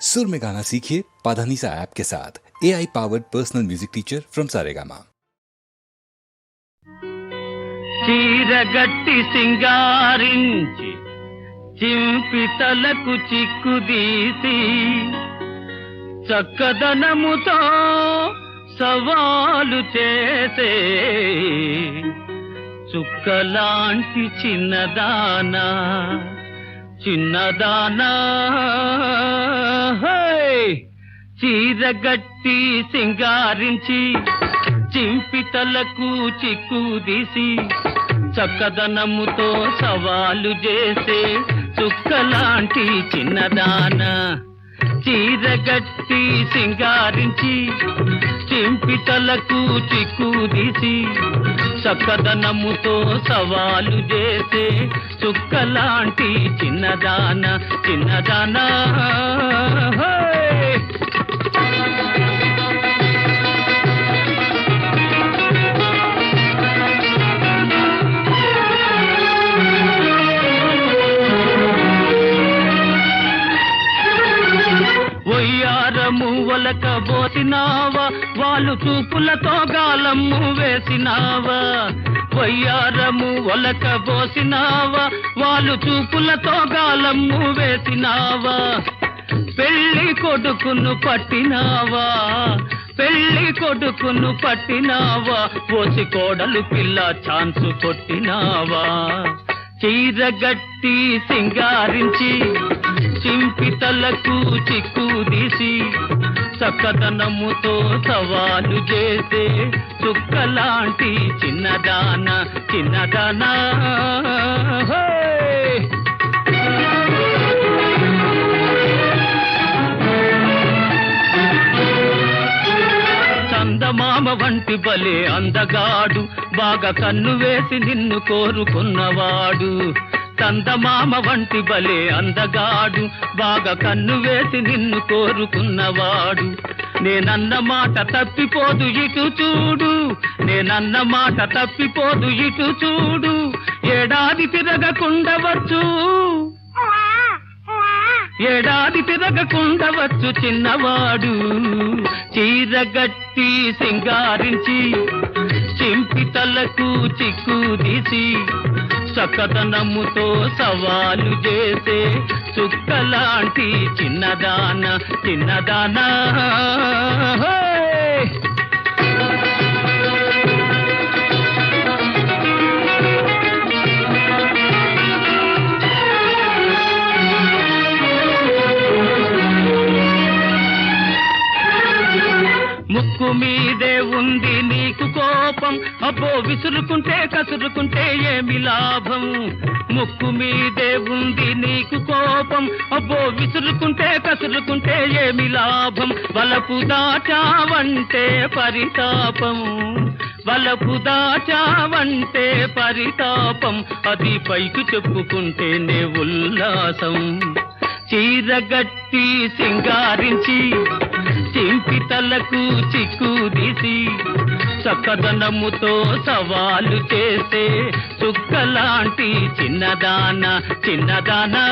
सुर में गाना सीखिए पाधानीसा ऐप के साथ A I powered personal music teacher from Saregama చీరగట్టి సింగారించి చింపి తలకు చిక్కుదీసి చక్కదనముతో సవాలు చేసే చుక్కలాంటి చిన్నదానా చిన్నదానా హై! చీరగట్టి సింగారించి చింపితలకు చిక్కుదీసి చక్కదనముతో సవాలు చేసే చుక్కలాంటి చిన్నదాన చీరగట్టి సింగారించి చింపితలకు చిక్కుదీసి చక్కదనముతో సవాలు చేసే చుక్కలాంటి చిన్నదాన చిన్నదానా. హై! వాళ్ళు చూపులతో గాలమ్ము వేసినావా? వయ్యారము ఒలకబోసినావా? వాళ్ళు చూపులతో గాలమ్ము వేసినావా? పెళ్ళి కొడుకును పట్టినావా? పెళ్ళి కొడుకును పట్టినావా? పోసి కోడలు పిల్ల ఛాన్సు కొట్టినావా? చీరగట్టి సింగారించి చింపితలకు చిక్కుదీసి చక్కదనముతో సవాలు చేసే చుక్కలాంటి చిన్నదాన చిన్నదానా. చందమామ వంటి బలే అందగాడు బాగా కన్ను వేసి నిన్ను కోరుకున్నవాడు. చందమామ వంటి బలే అందగాడు. బాగా కన్ను వేసి నిన్ను కోరుకున్నవాడు. నేనన్న మాట తప్పిపోదు ఇటు చూడు. నేనన్న మాట తప్పిపోదు ఇటు చూడు. ఏడాది తిరగకుండవచ్చు ఏడాది తిరగకుండవచ్చు చిన్నవాడు. చీరగట్టి సింగారించి చింపితలకు చిక్కు తీసి చక్కదనముతో సవాలు చేసే చుక్కలాంటి చిన్నదాన చిన్నదానా. ఉంది నీకు కోపం. అబ్బో విసురుకుంటే కసురుకుంటే ఏమి లాభం? ముక్కు మీదే ఉంది నీకు కోపం. అబ్బో విసురుకుంటే కసురుకుంటే ఏమి లాభం? వలపు దాచావంటే పరితాపం. వలపు దాచావంటే పరితాపం. అది పైకి చెప్పుకుంటేనే ఉల్లాసం. చీరగట్టి సింగారించి చింపితలకు చిక్కుదీసి చక్కదనముతో సవాలు చేసే చుక్కలాంటి చిన్నదాన చిన్నదానా.